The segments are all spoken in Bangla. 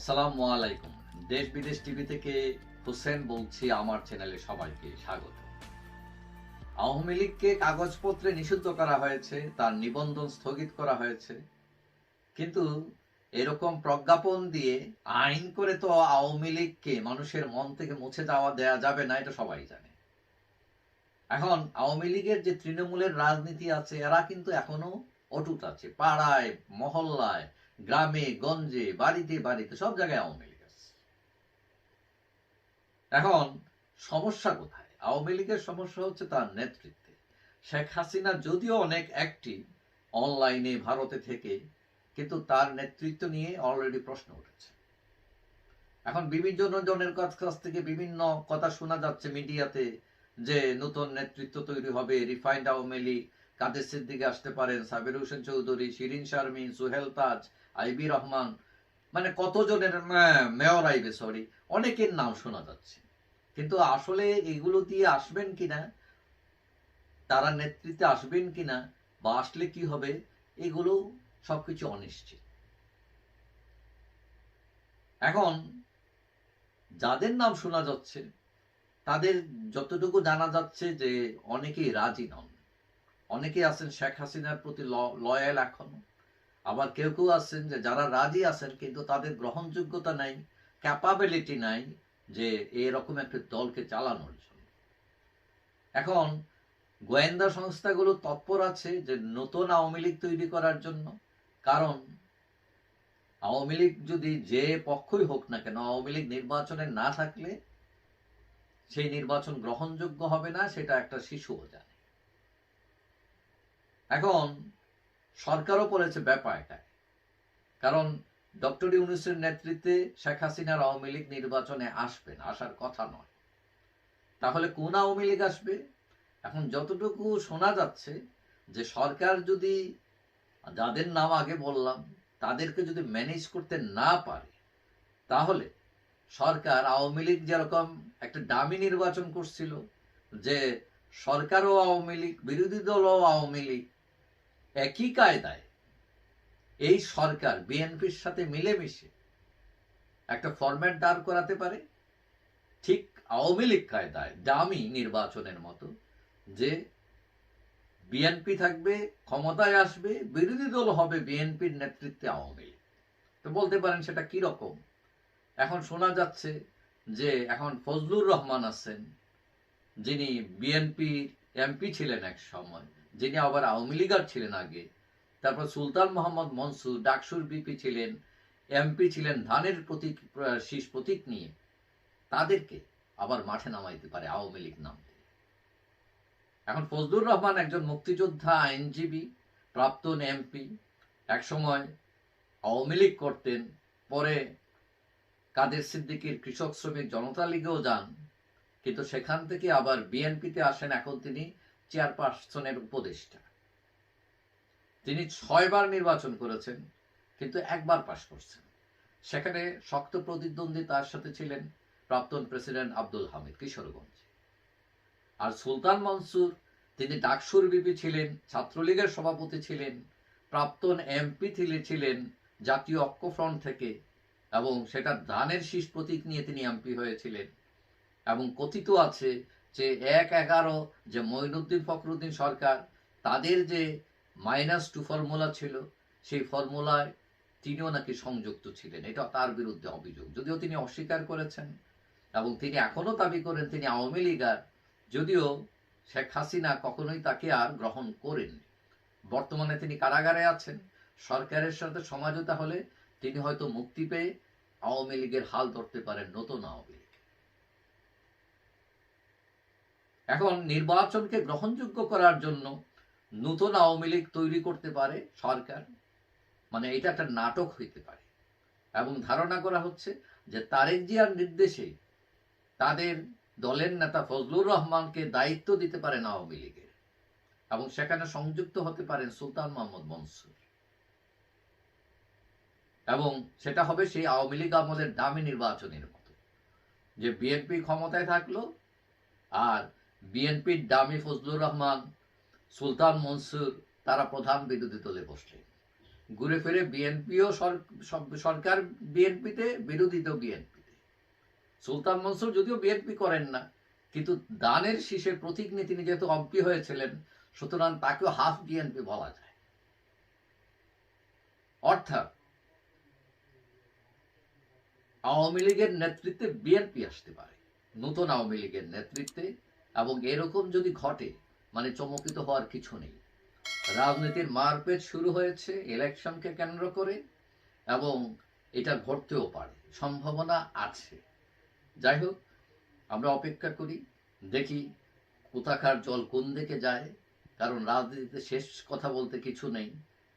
আসসালামু আলাইকুম। দেশ বিদেশ টিভি থেকে হোসেন বলছি, আমার চ্যানেলে সবাইকে স্বাগত। আওয়ামী লীগকে কাগজপত্রে নিষিদ্ধ করা হয়েছে, তার নিবন্ধন স্থগিত করা হয়েছে। কিন্তু এরকম প্রজ্ঞাপন দিয়ে আইন করে তো আওয়ামী লীগকে মানুষের মন থেকে মুছে যাওয়া দেয়া যাবে না, এটা সবাই জানে। এখন আওয়ামী লীগের যে তৃণমূলের রাজনীতি আছে, এরা কিন্তু এখনও অটুট আছে। পাড়ায়, মহল্লায় গ্রামে, গঞ্জে, বাড়িতে বাড়িতে, সব জায়গায় আওয়ামী লীগ আছে। এখন সমস্যা কোথায়? আওয়ামী লীগের সমস্যা হচ্ছে তার নেতৃত্বে। শেখ হাসিনা যদিও অনেক অ্যাক্টিভ অনলাইনে ভারতে থেকে, কিন্তু তার নেতৃত্ব নিয়ে অলরেডি প্রশ্ন উঠেছে। এখন বিভিন্ন জনের কাছ কাছ থেকে বিভিন্ন কথা শোনা যাচ্ছে মিডিয়াতে যে নতুন নেতৃত্ব তৈরি হবে রিফাইন্ড আওয়ামী লীগ কাদের সিদ্দিকে আসতে পারেন? সাবির হোসেন চৌধুরী, শিরিন শারমিন, সুহেল তাজ, আইবি রহমান মানে কতজনের মেয়র আইবে সরি অনেকের নাম শোনা যাচ্ছে। কিন্তু আসলে এগুলো দিয়ে আসবেন কিনা, তারা নেতৃত্বে আসবেন কিনা, বা আসলে কি হবে, এগুলো সবকিছু অনিশ্চিত। এখন, যাদের নাম শোনা যাচ্ছে, তাদের যতটুকু জানা যাচ্ছে যে, অনেকেই রাজি নন। অনেকেই আছেন শেখ হাসিনার প্রতি লয়াল এখনও। আবার কেউ কেউ আছেন যে যারা রাজি আছেন কিন্তু তাদের গ্রহণযোগ্যতা নাই ক্যাপাবিলিটি নাই যে এরকম একটা দলকে চালানোর জন্য। এখন গোয়েন্দা সংস্থাগুলো তৎপর আছে যে নতুন আওয়ামী লীগ তৈরি করার জন্য। কারণ আওয়ামী লীগ যদি যে পক্ষই হোক না কেন, আওয়ামী লীগ নির্বাচনে না থাকলে সেই নির্বাচন গ্রহণযোগ্য হবে না, সেটা একটা শিশুও জানে। এখন সরকারও পড়েছে ব্যাপার এটা কারণ ডক্টর ইউনুসের নেতৃত্বে শেখ হাসিনার আওয়ামী লীগ নির্বাচনে আসবেন আসার কথা নয়। তাহলে কোন আওয়ামী লীগ আসবে? এখন যতটুকু শোনা যাচ্ছে যে সরকার যদি যাদের নাম আগে বললাম, তাদেরকে যদি ম্যানেজ করতে না পারে, তাহলে সরকার আওয়ামী লীগ যেরকম একটা দামি নির্বাচন করছিল, যে সরকারও আওয়ামী লীগ, বিরোধী দলও আওয়ামী লীগ একই কায়দায় এই সরকার, বিএনপির সাথে মিলেমিশে একটা ফরম্যাট দাঁড় করাতে পারে, ঠিক আওয়ামী লীগ কায়দায়, দামি নির্বাচনের মতো, যে বিএনপি থাকবে, ক্ষমতায় আসবে, বিরোধী দল হবে বিএনপির নেতৃত্বে আওয়ামী লীগ। তো বলতে পারেন সেটা কি রকম? এখন শোনা যাচ্ছে যে এখন ফজলুর রহমান আছেন, যিনি বিএনপি এমপি ছিলেন এক সময়। যিনি আবার আওয়ামী লীগার ছিলেন আগে। তারপর সুলতান মোহাম্মদ মনসুর, ডাকসুর বিপি ছিলেন, এমপি ছিলেন, ধানের প্রতীক, শীষ প্রতীক নিয়ে। তাদেরকে আবার মাঠে নামাইতে পারে আওয়ামী লীগ নাম এখন ফজলুর রহমান একজন মুক্তিযোদ্ধা, আইনজীবী, প্রাক্তন এমপি। একসময় আওয়ামী লীগ করতেন, পরে কাদের সিদ্দিকীর কৃষক শ্রমিক জনতা লীগেও যান। কিন্তু সেখান থেকে আবার বিএনপিতে আসেন। এখন তিনি চেয়ারপারসনের উপদেষ্টা। তিনি ছয়বার নির্বাচন করেছেন, কিন্তু একবার পাশ করছেন। সেখানে শক্ত প্রতিদ্বন্দ্বী তার সাথে ছিলেন প্রাক্তন প্রেসিডেন্ট আব্দুল হামিদ কিশোরগঞ্জ। আর সুলতান মনসুর, তিনি ডাকসুর বিপি ছিলেন, ছাত্রলীগের সভাপতি ছিলেন, প্রাক্তন এমপি ছিলেন জাতীয় ঐক্যফ্রন্ট থেকে এবং সেটা দানের শীষ প্রতীক নিয়ে তিনি এমপি হয়েছিলেন এবং কথিত আছে যে এক এগারো যে মঈনুদ্দিন ফখরুদ্দিন সরকার, তাদের যে মাইনাস টু ফর্মুলা ছিল, সেই ফর্মুলায় তিনিও নাকি সংযুক্ত ছিলেন। এটা তার বিরুদ্ধে অভিযোগ। যদিও তিনি অস্বীকার করেছেন এবং তিনি এখনও দাবি করেন তিনি আওয়ামী লীগার যদিও শেখ হাসিনা কখনোই তাকে আর গ্রহণ করেননি। বর্তমানে তিনি কারাগারে আছেন। সরকারের সাথে সমাজতা হলে তিনি হয়তো মুক্তি পেয়ে আওয়ামী লীগের হাল ধরতে পারেন নতুন আওয়ামী লীগ। এখন নির্বাচনকে গ্রহণযোগ্য করার জন্য নতুন আওয়ামী লীগ তৈরি করতে পারে সরকার। মানে এটা একটা নাটক হইতে পারে। এবং ধারণা করা হচ্ছে যে তারেক জিয়ার নির্দেশে তাদের দলের নেতা ফজলুর রহমানকে দায়িত্ব দিতে পারেন আওয়ামী লীগের এবং সেখানে সংযুক্ত হতে পারেন সুলতান মোহাম্মদ মনসুর। এবং সেটা হবে সেই আওয়ামী লীগ আমলের দামি নির্বাচনের মতো। যে বিএনপি ক্ষমতায় থাকল আর বিএনপির দামি ফজলুর রহমান, সুলতান মনসুর, তারা প্রধান বিরোধী দলে বসলেন। ঘুরে ফিরে বিএনপিও সরকার বিএনপিতে বিরোধী তো বিএনপিতে সুলতান মনসুর যদিও বিএনপি করেন না, কিন্তু দানের শীষের প্রতীক নিয়ে তিনি যেহেতু অম্পি হয়েছিলেন, সুতরাং তাকেও হাফ বিএনপি বলা যায়। অর্থাৎ আওয়ামী লীগের নেতৃত্বে বিএনপি আসতে পারে। নতুন আওয়ামী লীগের নেতৃত্বে এবং এরকম যদি ঘটে মানে চমকিত হওয়ার কিছু নেই। রাজনীতির মারপেট শুরু হয়েছে ইলেকশনকে কেন্দ্র করে, এবং এটা ঘটতেও পারে, সম্ভাবনা আছে। যাই হোক, আমরা অপেক্ষা করি, দেখি কোথাকার জল কোন দিকে যায়, কারণ রাজনীতিতে শেষ কথা বলতে কিছু নেই।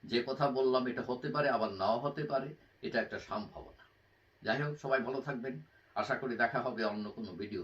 যে কথা বললাম, এটা হতে পারে, আবার নাও হতে পারে, এটা একটা সম্ভাবনা। যাই হোক, সবাই ভালো থাকবেন। আশা করি দেখা হবে অন্য কোনো ভিডিও